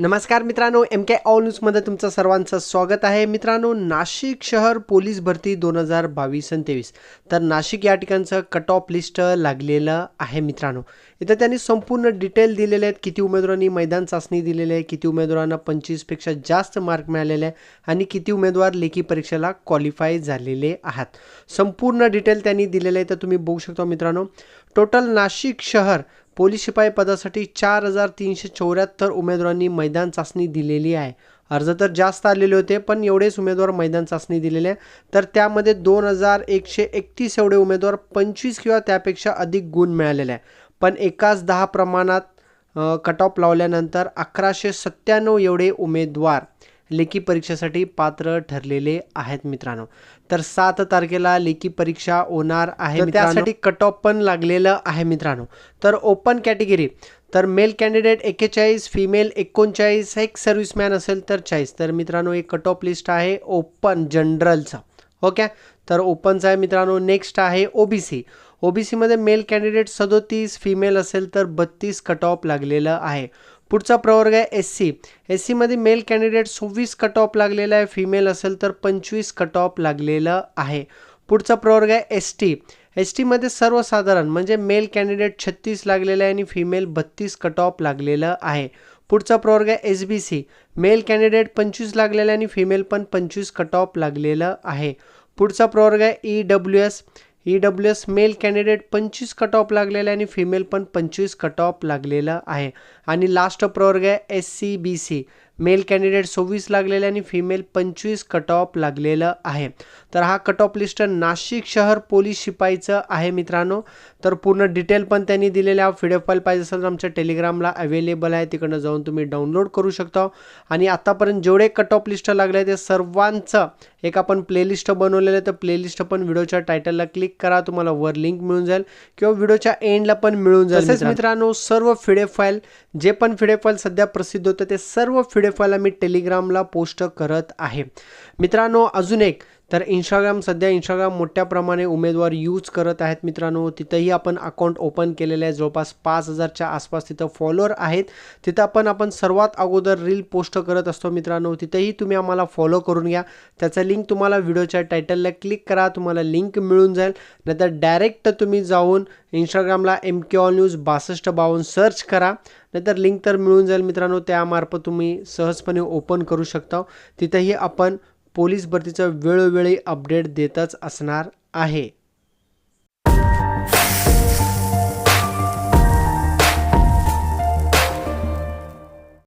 नमस्कार मित्रांनो M K all न्यूजमध्ये तुमचं सर्वांचं स्वागत आहे. मित्रांनो नाशिक शहर पोलीस भरती दोन हजार बावीस आणि तेवीस. तर नाशिक या ठिकाणचं कट ऑफ लिस्ट लागलेलं आहे मित्रांनो. इथं त्यांनी संपूर्ण डिटेल दिलेले आहेत. किती उमेदवारांनी मैदान चाचणी दिलेली आहे किती उमेदवारांना पंचवीसपेक्षा जास्त मार्क मिळालेले आहे आणि किती उमेदवार लेखी परीक्षेला क्वालिफाय झालेले आहात. संपूर्ण डिटेल त्यांनी दिलेलं आहे. तर तुम्ही बघू शकता मित्रांनो टोटल नाशिक शहर पोलीस शिपाई पदासाठी चार हजार तीनशे चौऱ्याहत्तर उमेदवारांनी मैदान चाचणी दिलेली आहे. अर्ज तर जास्त आलेले होते पण एवढेच उमेदवार मैदान चाचणी दिलेले. आहे तर त्यामध्ये दोन हजार एकशे एकतीस एवढे उमेदवार पंचवीस किंवा त्यापेक्षा अधिक गुण मिळालेले आहे. पण एकाच दहा प्रमाणात कट ऑफ लावल्यानंतर अकराशे सत्त्याण्णव एवढे उमेदवार लेखी परीक्षेसाठी पात्र ठरलेले आहेत मित्रांनो. तर सात तारखेला लेखी परीक्षा होणार आहे त्यासाठी कट ऑफ पण लागलेलं आहे मित्रांनो. तर ओपन कॅटेगरी तर मेल कॅन्डिडेट एक्केचाळीस फिमेल एकोणचाळीस एक सर्व्हिसमॅन असेल तर चाळीस. तर मित्रांनो एक कट ऑफ लिस्ट आहे ओपन जनरलचं ओके? तर ओपनचं आहे मित्रांनो नेक्स्ट आहे ओबीसी ओबीसीमध्ये मेल कॅन्डिडेट सदोतीस फिमेल असेल तर बत्तीस कट ऑफ लागलेलं आहे. पुढचा प्रवर्ग आहे एस सी एस सीमध्ये मेल कॅन्डिडेट सव्वीस कट ऑफ लागलेला आहे. फिमेल असेल तर पंचवीस कट ऑफ लागलेलं आहे. पुढचा प्रवर्ग आहे एस टी एस टीमध्ये सर्वसाधारण म्हणजे मेल कॅन्डिडेट छत्तीस लागलेलं आहे आणि फिमेल बत्तीस कट ऑफ लागलेलं आहे. पुढचा प्रवर्ग आहे S B C male candidate पंचवीस लागलेलं आहे आणि फिमेल पण पंचवीस कट ऑफ लागलेलं आहे. पुढचा प्रवर्ग आहे E W S E W S male candidate पंचवीस कट ऑफ लागलेला आहे आणि फिमेल पण पंचवीस कट ऑफ लागलेलं आहे. आणि लास्ट प्रवर्ग आहे S C B C male candidate सव्वीस लागलेले आणि फिमेल पंचवीस कट ऑफ लागलेलं आहे. तर हा कट ऑफ लिस्ट नाशिक शहर पोलीस शिपाईचं आहे मित्रांनो. तर पूर्ण डिटेल पण त्यांनी दिलेल्या डी एफ फाईल पाहिजे असेल तर आमच्या टेलिग्रामला अवेलेबल आहे. तिकडनं जाऊन तुम्ही डाउनलोड करू शकता. आणि आतापर्यंत जेवढे कट ऑफ लिस्ट लागले ते सर्वांचं एक आपण प्लेलिस्ट बनवलेलं आहे. तर प्लेलिस्ट पण व्हिडिओच्या टायटलला क्लिक करा. तुम्हाला वर लिंक मिळून जाईल. किंवा व्हिडिओच्या एंडला पण मिळून जाईल तसेच मित्रांनो. सर्व फिडे फाईल जे पण फिडे फाईल सध्या प्रसिद्ध होतं ते सर्व फिडे फाईल मी टेलिग्रामला पोस्ट करत आहे. मित्रांनो अजून एक तर इंस्टाग्राम सध्या इंस्टाग्राम मोठ्या प्रमाणे उमेदवार यूज करत आहेत मित्रांनो. तिथंही आपण अकाउंट ओपन केलेलं आहे. जवळपास पाच हजारच्या आसपास तिथं फॉलोअर आहेत. तिथं आपण आपण सर्वात अगोदर रील पोस्ट करत असतो मित्रांनो. तिथंही तुम्ही आम्हाला फॉलो करून घ्या. त्याचा लिंक तुम्हाला व्हिडिओच्या टायटलला क्लिक करा. तुम्हाला लिंक मिळून जाईल. नाहीतर डायरेक्ट तुम्ही जाऊन इंस्टाग्रामला एम के ऑल न्यूज बासष्ट बावन्न सर्च करा. नाहीतर लिंक तर मिळून जाईल मित्रांनो. त्यामार्फत तुम्ही सहजपणे ओपन करू शकता. तिथंही आपण पोलीस भरतीचं वेळोवेळी अपडेट देतच असणार आहे.